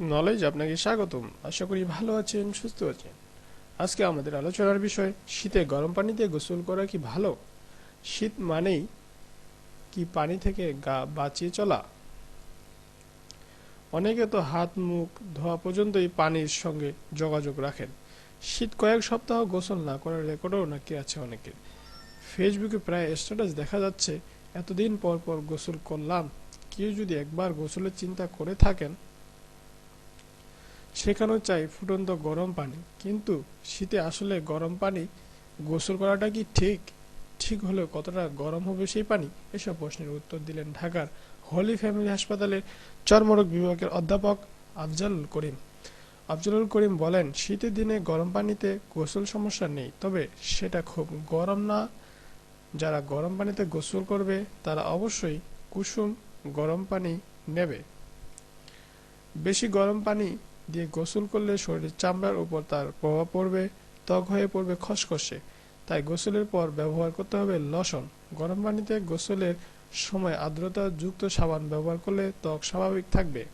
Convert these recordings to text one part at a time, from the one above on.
Knowledge আপনাকে স্বাগতম। আশা করি ভালো আছেন, সুস্থ আছেন। আজকে আমাদের আলোচনার বিষয়, শীতে গরম পানিতে গোসল করা কি ভালো? শীত মানেই কি পানি থেকে গা বাঁচিয়ে চলা? অনেকে তো হাত, মুখ, ধোয়া পর্যন্তই পানির সঙ্গে যোগাযোগ রাখেন। শীত কয়েক সপ্তাহ গোসল না করার রেকর্ডও নাকি আছে অনেকের। ফেসবুকে প্রায় স্ট্যাটাস দেখা যাচ্ছে, এতদিন পর পর গোসল করলাম। কেউ যদি একবার গোসলের চিন্তা করে থাকেন সেখানেও চাই ফুটন্ত গরম পানি। কিন্তু শীতে আসলে গরম পানি গোসল করাটা কি ঠিক? ঠিক হলেও কতটা গরম হবে সেই পানি? এসব প্রশ্নের উত্তর দিলেন ঢাকার হলি ফ্যামিলি হাসপাতালের চর্মরোগ বিভাগের অধ্যাপক আফজালুল করিম। আফজালুল করিম বলেন, শীতের দিনে গরম পানিতে গোসল সমস্যা নেই, তবে সেটা খুব গরম না। যারা গরম পানিতে গোসল করবে, তারা অবশ্যই কুসুম গরম পানি নেবে। বেশি গরম পানি দিয়ে গোসল করলে শরীরের চামড়ার উপর তার প্রভাব পড়বে, ত্বক হয়ে পড়বে খসখসে। তাই গোসলের পর ব্যবহার করতে হবে লশন গরম পানিতে গোসলের সময় আর্দ্রতা যুক্ত সাবান ব্যবহার করলে ত্বক স্বাভাবিক থাকবে।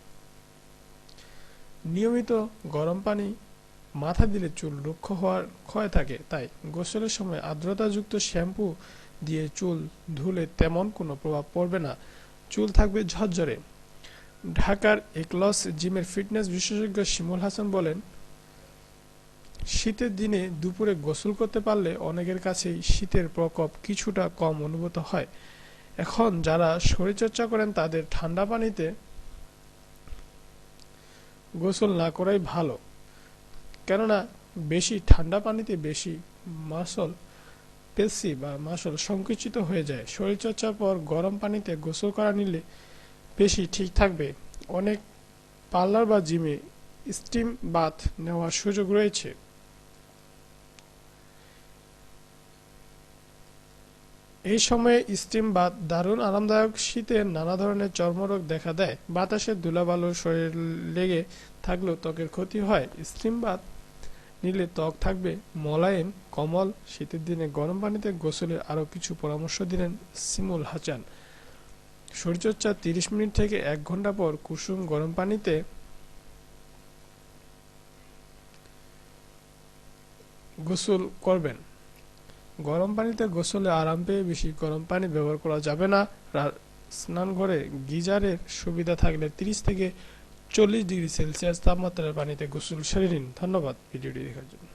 নিয়মিত গরম পানি মাথা দিলে চুল রুক্ষ হওয়ার ক্ষয় থাকে। তাই গোসলের সময় আর্দ্রতাযুক্ত শ্যাম্পু দিয়ে চুল ধুলে তেমন কোনো প্রভাব পড়বে না। চুল থাকবে ঝরঝরে। ঢাকার একলস জিমের ফিটনেস বিশেষজ্ঞ শিমুল হাসান বলেন, শীতের দিনে দুপুরে গোসল করতে পারলে অনেকের কাছেই শীতের প্রকোপ কিছুটা কম অনুভূত হয়। এখন যারা শরীরচর্চা করেন, তাদের ঠান্ডা পানিতে গোসল না করাই ভালো। কেননা, বেশি ঠান্ডা পানিতে বেশি মাসল পেশি বা মাসল সংকুচিত হয়ে যায়। শরীরচর্চার পর গরম পানিতে গোসল করা নিলে বেশি ঠিক থাকবে। অনেক পার্লার বা জিমে স্টিম বাথ নেওয়ার সুযোগ রয়েছে। এই সময়ে স্টিম বাথ দারুণ আরামদায়ক। শীতে নানা ধরনের চর্মরোগ দেখা দেয়। বাতাসের ধুলাবালু শরীর লেগে থাকলেও ত্বকের ক্ষতি হয়। স্টিম বাথ নিলে ত্বক থাকবে মোলায়েম, কমল। শীতের দিনে গরম পানিতে গোসলের আরও কিছু পরামর্শ দিলেন সিমুল হাসান। শরীরচর্চা তিরিশ মিনিট থেকে এক ঘণ্টা পর কুসুম গরম পানিতে গোসল করবেন। গরম পানিতে গোসলে আরাম পেয়ে বেশি গরম পানি ব্যবহার করা যাবে না। স্নানঘরে গিজারের সুবিধা থাকলে তিরিশ থেকে চল্লিশ ডিগ্রি সেলসিয়াস তাপমাত্রার পানিতে গোসল সেরে নিন। ধন্যবাদ ভিডিওটি দেখার জন্য।